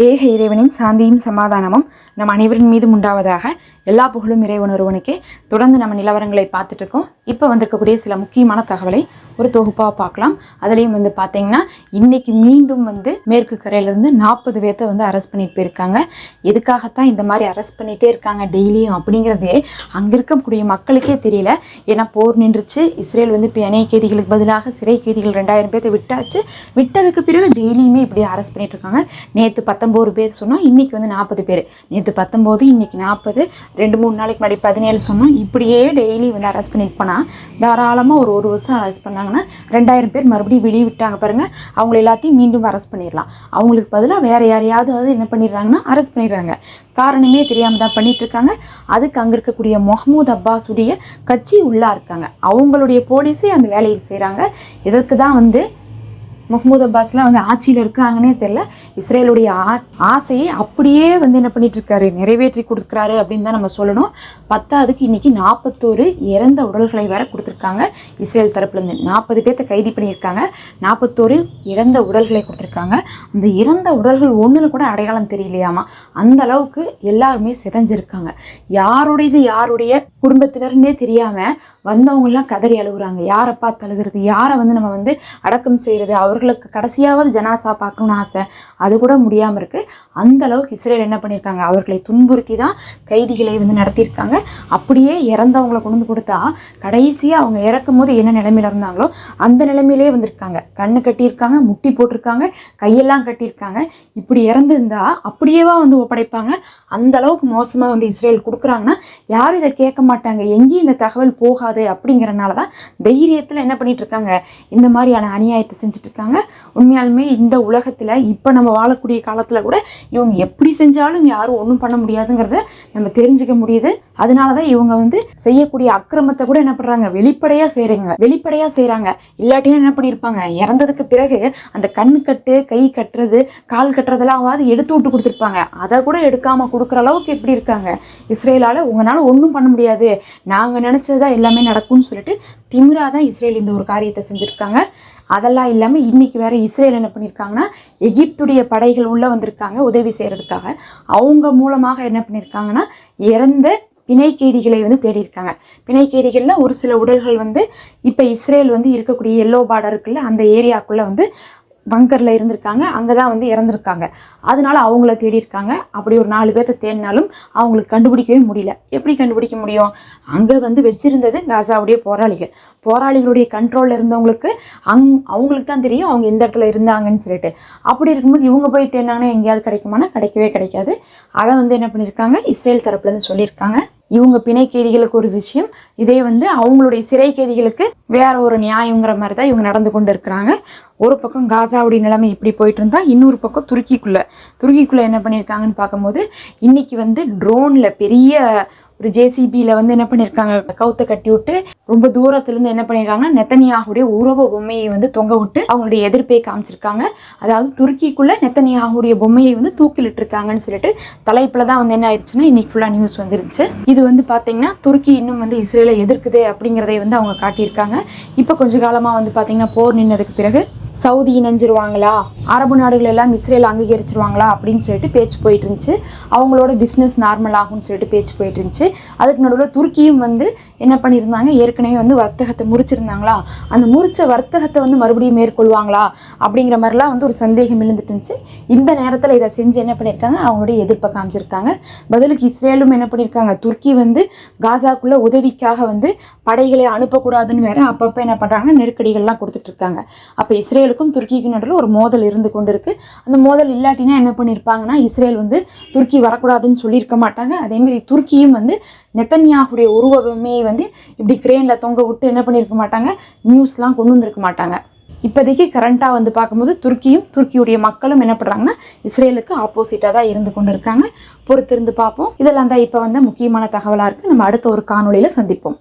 ஏக இறைவனின் சாந்தியும் சமாதானமும் நம் அனைவரின் மீதும் உண்டாவதாக எல்லா புகழும் இறைவன் ஒருவனுக்கே. தொடர்ந்து நம்ம நிலவரங்களை பார்த்துட்டு இருக்கோம். இப்போ வந்திருக்கக்கூடிய சில முக்கியமான தகவலை ஒரு தொகுப்பாக பார்க்கலாம். அதுலேயும் வந்து பார்த்தீங்கன்னா இன்னைக்கு மீண்டும் வந்து மேற்கு கரையிலேருந்து நாற்பது பேர்த்த வந்து அரெஸ்ட் பண்ணிட்டு போயிருக்காங்க. எதுக்காகத்தான் இந்த மாதிரி அரெஸ்ட் பண்ணிகிட்டே இருக்காங்க டெய்லியும் அப்படிங்கிறதே அங்கே இருக்கக்கூடிய மக்களுக்கே தெரியல. ஏன்னா போர் நின்றுச்சு. இஸ்ரேல் வந்து இப்போ இணைய கைதிகளுக்கு பதிலாக சிறை கைதிகள் ரெண்டாயிரம் பேர்த்த விட்டாச்சு. விட்டதுக்கு பிறகு டெய்லியுமே இப்படி அரெஸ்ட் பண்ணிட்டு இருக்காங்க. நேற்று பத்தொம்போது பேர் சொன்னோம் இன்னைக்கு வந்து நாற்பது பேர். நேற்று பத்தொம்போது இன்றைக்கி நாற்பது. ரெண்டு மூணு நாளைக்கு முன்னாடி பதினேழு சொன்னோம். இப்படியே டெய்லி வந்து அரெஸ்ட் பண்ணிட்டு போனால் தாராளமாக ஒரு ஒரு வருஷம் அரெஸ்ட் பண்ணாங்கன்னா ரெண்டாயிரம் பேர் மறுபடியும் வெளியே விட்டாங்க பாருங்கள் அவங்கள எல்லாத்தையும் மீண்டும் அரெஸ்ட் பண்ணிடலாம். அவங்களுக்கு பதிலாக வேறு யாரையாவது என்ன பண்ணிடுறாங்கன்னா அரெஸ்ட் பண்ணிடுறாங்க. காரணமே தெரியாமல் தான் பண்ணிகிட்ருக்காங்க அதுக்கு அங்கே இருக்கக்கூடிய மொஹமூத் அப்பாஸுடைய கட்சி உள்ளாக இருக்காங்க. அவங்களுடைய போலீஸே அந்த வேலையில் செய்கிறாங்க இதற்கு தான் வந்து முகமது அப்பாஸ்லாம் வந்து ஆட்சியில் இருக்கிறாங்கன்னே தெரில இஸ்ரேலுடைய ஆ ஆசையை அப்படியே வந்து என்ன பண்ணிட்டு இருக்காரு நிறைவேற்றி கொடுக்குறாரு அப்படின்னு தான் நம்ம சொல்லணும். பத்தாவதுக்கு இன்னைக்கு நாற்பத்தோரு இறந்த உடல்களை வேற கொடுத்துருக்காங்க இஸ்ரேல் தரப்புலேருந்து நாற்பது பேர்த்த கைது பண்ணியிருக்காங்க. நாற்பத்தோரு இறந்த உடல்களை கொடுத்துருக்காங்க. அந்த இறந்த உடல்கள் ஒன்றில் கூட அடையாளம் தெரியலையாமா? அந்த அளவுக்கு எல்லாருமே சிதஞ்சிருக்காங்க. யாருடையது யாருடைய குடும்பத்தினர்னே தெரியாமல் வந்தவங்கலாம் கதறி அழுகுறாங்க. யாரை பார்த்து அழுகிறது? யாரை வந்து நம்ம வந்து அடக்கம் செய்கிறது அவர் அவர்களுக்கு கடைசியாவது ஜனாசா பார்க்கணும்னு ஆசை. அது கூட முடியாமல் இருக்குது அந்த அளவுக்கு இஸ்ரேல் என்ன பண்ணியிருக்காங்க? அவர்களை துன்புறுத்தி தான் கைதிகளை வந்து நடத்தியிருக்காங்க. அப்படியே இறந்தவங்களை கொண்டு வந்து கொடுத்தா கடைசியாக அவங்க இறக்கும் போது என்ன நிலைமையில இருந்தாங்களோ அந்த நிலைமையிலே வந்திருக்காங்க. கண்ணு கட்டியிருக்காங்க முட்டி போட்டிருக்காங்க கையெல்லாம் கட்டியிருக்காங்க. இப்படி இறந்துருந்தா அப்படியேவா வந்து ஒப்படைப்பாங்க? அந்த அளவுக்கு மோசமாக வந்து இஸ்ரேல் கொடுக்குறாங்கன்னா யாரும் இதை கேட்க மாட்டாங்க. எங்கேயும் இந்த தகவல் போகாது அப்படிங்கிறனால தான் தைரியத்தில் என்ன பண்ணிட்டு இருக்காங்க? இந்த மாதிரியான அநியாயத்தை செஞ்சுட்டு இருக்காங்க. உண்மையாலுமே இந்த உலகத்தில் இப்போ நம்ம வாழக்கூடிய காலத்தில் கூட இவங்க எப்படி செஞ்சாலும் யாரும் ஒன்றும் பண்ண முடியாதுங்கிறத நம்ம தெரிஞ்சுக்க முடியுது. அதனால தான் இவங்க வந்து செய்யக்கூடிய அக்கிரமத்தை கூட என்ன பண்ணுறாங்க வெளிப்படையாக செய்கிறாங்க வெளிப்படையாக செய்கிறாங்க இல்லாட்டினா என்ன பண்ணியிருப்பாங்க? இறந்ததுக்கு பிறகு அந்த கண் கட்டு கை கட்டுறது கால் கட்டுறதெல்லாம் அவாது எடுத்து விட்டு கொடுத்துருப்பாங்க. அதை கூட எடுக்காமல் கொடுக்குற அளவுக்கு எப்படி இருக்காங்க? இஸ்ரேலால் உங்களால் ஒன்றும் பண்ண முடியாது. நாங்கள் நினச்சது தான் எல்லாமே நடக்கும்னு சொல்லிட்டு திமிராக தான் இஸ்ரேல் இந்த ஒரு காரியத்தை செஞ்சுருக்காங்க. அதெல்லாம் இல்லாமல் இன்னைக்கு வேற இஸ்ரேல் என்ன பண்ணியிருக்காங்கன்னா எகிப்துடைய படைகள் உள்ளே வந்திருக்காங்க உதவி செய்கிறதுக்காக அவங்க மூலமாக என்ன பண்ணியிருக்காங்கன்னா இறந்த பிணை கைதிகளை வந்து தேடி இருக்காங்க பிணை கைதிகளில் ஒரு சில உடல்கள் வந்து இப்போ இஸ்ரேல் வந்து இருக்கக்கூடிய எல்லோ பார்டர் இருக்குல்ல அந்த ஏரியாக்குள்ளே வந்து பங்கரில் இருந்திருக்காங்க அங்கே தான் வந்து இறந்துருக்காங்க. அதனால அவங்கள தேடி இருக்காங்க அப்படி ஒரு நாலு பேர்த்த தேடினாலும் அவங்களுக்கு கண்டுபிடிக்கவே முடியல. எப்படி கண்டுபிடிக்க முடியும்? அங்கே வந்து வச்சிருந்தது காசாவுடைய போராளிகள். போராளிகளுடைய கண்ட்ரோலில் இருந்தவங்களுக்கு அங் அவங்களுக்கு தான் தெரியும் அவங்க எந்த இடத்துல இருந்தாங்கன்னு சொல்லிட்டு. அப்படி இருக்கும்போது இவங்க போய் தேடினாங்கன்னா எங்கேயாவது கிடைக்குமானா? கிடைக்கவே கிடைக்காது. அதை வந்து என்ன பண்ணியிருக்காங்க? இஸ்ரேல் தரப்புலேருந்து சொல்லியிருக்காங்க. இவங்க பிணை கைதிகளுக்கு ஒரு விஷயம். இதே வந்து அவங்களுடைய சிறை கைதிகளுக்கு வேற ஒரு நியாயங்கிற மாதிரி தான் இவங்க நடந்து கொண்டு இருக்கிறாங்க ஒரு பக்கம் காசாவுடைய நிலைமை இப்படி போயிட்டு இருந்தா இன்னொரு பக்கம் துருக்கிக்குள்ள. துருக்கிக்குள்ள என்ன பண்ணியிருக்காங்கன்னு பார்க்கும்போது இன்னைக்கு வந்து ட்ரோன்ல பெரிய ஒரு ஜேசிபியில் வந்து என்ன பண்ணியிருக்காங்க கவுத்தை கட்டி விட்டு ரொம்ப தூரத்துலேருந்து என்ன பண்ணியிருக்காங்கன்னா நெத்தனியாகுடைய உறவு பொம்மையை வந்து தொங்க விட்டு அவங்களுடைய எதிர்ப்பை காமிச்சிருக்காங்க. அதாவது துருக்கிக்குள்ள நெத்தனியாகுடைய பொம்மையை வந்து தூக்கிலிட்டு இருக்காங்கன்னு சொல்லிட்டு தலைப்பில் தான் வந்து என்ன ஆயிடுச்சுன்னா இன்னைக்கு ஃபுல்லாக நியூஸ் வந்துருச்சு. இது வந்து பார்த்தீங்கன்னா துருக்கி இன்னும் வந்து இஸ்ரேலை எதிர்க்குது அப்படிங்கிறதை வந்து அவங்க காட்டியிருக்காங்க. இப்போ கொஞ்ச காலமாக வந்து பார்த்தீங்கன்னா போர் நின்னதுக்கு பிறகு சவுதி இணைஞ்சிருவாங்களா? அரபு நாடுகள் எல்லாம் இஸ்ரேல் அங்கீகரிச்சிருவாங்களா? அப்படின்னு சொல்லிட்டு பேச்சு போயிட்டு இருந்துச்சு. அவங்களோட பிஸ்னஸ் நார்மல் ஆகும்னு சொல்லிட்டு பேச்சு போயிட்டு இருந்துச்சு. அதுக்கு நடுவில் துருக்கியும் வந்து என்ன பண்ணியிருந்தாங்க? ஏற்கனவே வந்து வர்த்தகத்தை முறிச்சிருந்தாங்களா? அந்த முறிச்ச வர்த்தகத்தை வந்து மறுபடியும் மேற்கொள்வாங்களா? அப்படிங்கிற மாதிரிலாம் வந்து ஒரு சந்தேகம் இருந்துட்டு இருந்துச்சு. இந்த நேரத்தில் இதை செஞ்சு என்ன பண்ணியிருக்காங்க? அவங்களுடைய எதிர்ப்பை காமிச்சிருக்காங்க. பதிலுக்கு இஸ்ரேலும் என்ன பண்ணியிருக்காங்க? துருக்கி வந்து காசாக்குள்ள உதவிக்காக வந்து படைகளை அனுப்பக்கூடாதுன்னு வேற அப்பப்போ என்ன பண்ணுறாங்கன்னா நெருக்கடிகள்லாம் கொடுத்துட்ருக்காங்க. அப்போ இஸ்ரேலுக்கும் துருக்கிக்கும் நடுவில் ஒரு மோதல் இருந்து கொண்டு இருக்குது அந்த மோதல் இல்லாட்டினா என்ன பண்ணியிருப்பாங்கன்னா இஸ்ரேல் வந்து துருக்கி வரக்கூடாதுன்னு சொல்லியிருக்க மாட்டாங்க. அதேமாரி துருக்கியும் வந்து நெத்தன்யாகுடைய உருவமே வந்து இப்படி கிரேனில் தொங்க விட்டு என்ன பண்ணியிருக்க மாட்டாங்க? நியூஸ்லாம் கொண்டு வந்திருக்க மாட்டாங்க. இப்போதைக்கு கரண்ட்டாக வந்து பார்க்கும்போது துருக்கியும் துருக்கியுடைய மக்களும் என்ன பண்ணுறாங்கன்னா இஸ்ரேலுக்கு ஆப்போசிட்டாக தான் இருந்து கொண்டு இருக்காங்க பொறுத்திருந்து பார்ப்போம். இதெல்லாம் தான் இப்போ வந்து முக்கியமான தகவலாக இருக்குது நம்ம அடுத்த ஒரு காணொளியில் சந்திப்போம்.